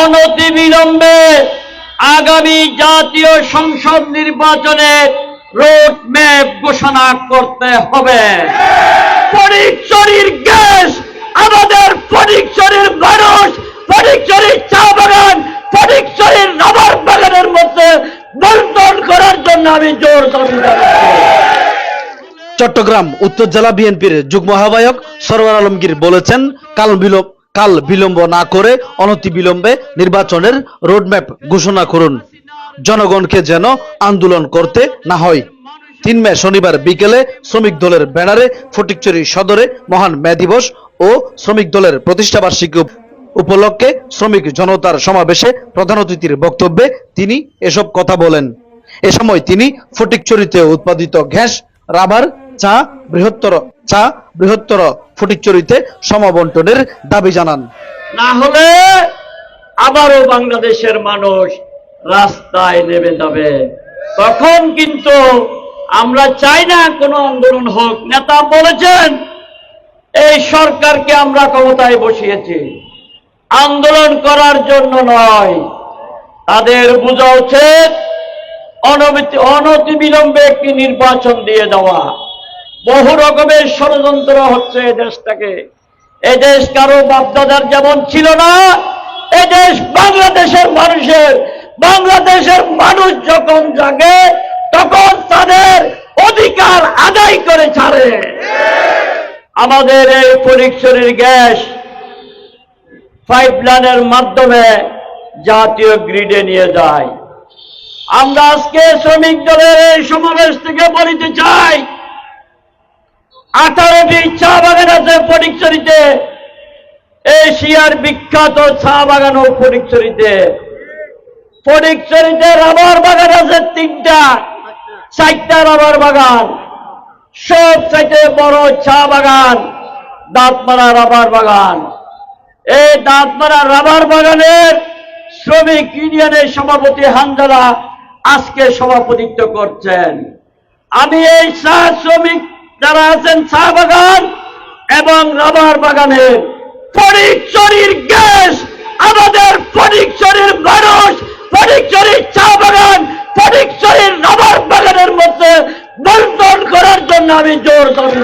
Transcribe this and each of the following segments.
অনতিবিলম্বে আগামী জাতীয় সংসদ নির্বাচনে রোড ম্যাপ ঘোষণা করতে হবে। ফটিকছড়ির গ্যাস, আমাদের ফটিকছড়ির মানুষ ফটিকছড়ির চা বাগান ফটিকছড়ির রাবার বাগানের মধ্যে বন্টন করার জন্য আমি জোর দাবি চট্টগ্রাম, উত্তর জেলা বিএনপির যুগ্ম আহ্বায়ক সরওয়ার আলমগীর বলেছেন, কাল বিলম্ব কাল বিলম্ব না করে অনতি বিলম্বে নির্বাচনের রোডম্যাপ ঘোষণা করুন। জনগণকে যেন আন্দোলন করতে না হয়। তিন মে শনিবার বিকেলে শ্রমিক দলের ব্যানারে ফটিকচুরি সদরে মহান মে দিবস ও শ্রমিক দলের প্রতিষ্ঠাবার্ষিকী উপলক্ষে শ্রমিক জনতার সমাবেশে প্রধান অতিথির বক্তব্যে তিনি এসব কথা বলেন। এ সময় তিনি ফটিকচুরিতে উৎপাদিত গ্যাস, রাবার চা বৃহত্তর চা বৃহত্তর ফটিকচুরিতে সমাবন্টনের দাবি জানান। না হলে আবারও বাংলাদেশের মানুষ রাস্তায় নেমে যাবে। তখন কিন্তু আমরা চাই না কোনো আন্দোলন হোক। নেতা বলেছেন, এই সরকারকে আমরা ক্ষমতায় বসিয়েছি। আন্দোলন করার জন্য নয়, তাদের বোঝা উচিত অনতি বিলম্বে একটি নির্বাচন দিয়ে দেওয়া। বহু রকমের ষড়যন্ত্র হচ্ছে এ দেশটাকে। এ দেশ কারও বাপদাদার যেমন ছিল না এ দেশ বাংলাদেশের মানুষের, বাংলাদেশের মানুষ যখন জাগে, তখন তাদের অধিকার আদায় করে ছাড়ে। আমাদের এই পরীক্ষরের গ্যাস পাইপলাইনের মাধ্যমে জাতীয় গ্রিডে নিয়ে যায়। আমরা আজকে শ্রমিক দলের এই সমাবেশ থেকে বলিতে চাই আঠারোটি চা বাগান আছে ফটিকছড়িতে এশিয়ার বিখ্যাত চা বাগান ও ফটিকছড়িতে ফটিকছড়িতে রাবার বাগান আছে তিনটা, চারটা রাবার বাগান। সব চাইতে বড় চা বাগান দাঁতমারা রাবার বাগান। এই দাঁতমারা রাবার বাগানের শ্রমিক ইউনিয়নের সভাপতি হানজালা আজকে সভাপতিত্ব করছেন। আমি এই চা শ্রমিক যারা আছেন চা বাগান এবং রাবার বাগানের চরির গ্যাস, আমাদের ফটিকছড়ির মানুষ চরির চা বাগান ফটিকছড়ির রাবার বাগানের মধ্যে বন্টন করার জন্য আমি জোর দাবি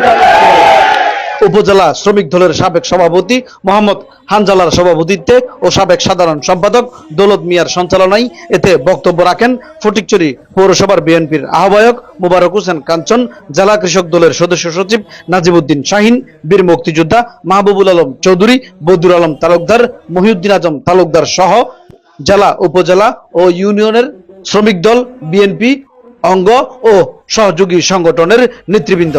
উপজেলা শ্রমিক দলের সাবেক সভাপতি মোহাম্মদ হানজালার সভাপতিত্বে ও সাবেক সাধারণ সম্পাদক দৌলত মিয়ার সঞ্চালনায় এতে বক্তব্য রাখেন ফটিকচুরি পৌরসভার বিএনপির আহ্বায়ক মুবারক হোসেন কাঞ্চন, জেলা কৃষক দলের সদস্য সচিব নাজিবুদ্দিন শাহিন, বীর মুক্তিযোদ্ধা মাহবুবুল আলম চৌধুরী বদুর আলম তালুকদার, মহিউদ্দিন আজম তালুকদার সহ জেলা, উপজেলা ও ইউনিয়নের শ্রমিক দল, বিএনপি, অঙ্গ ও সহযোগী সংগঠনের নেতৃবৃন্দ।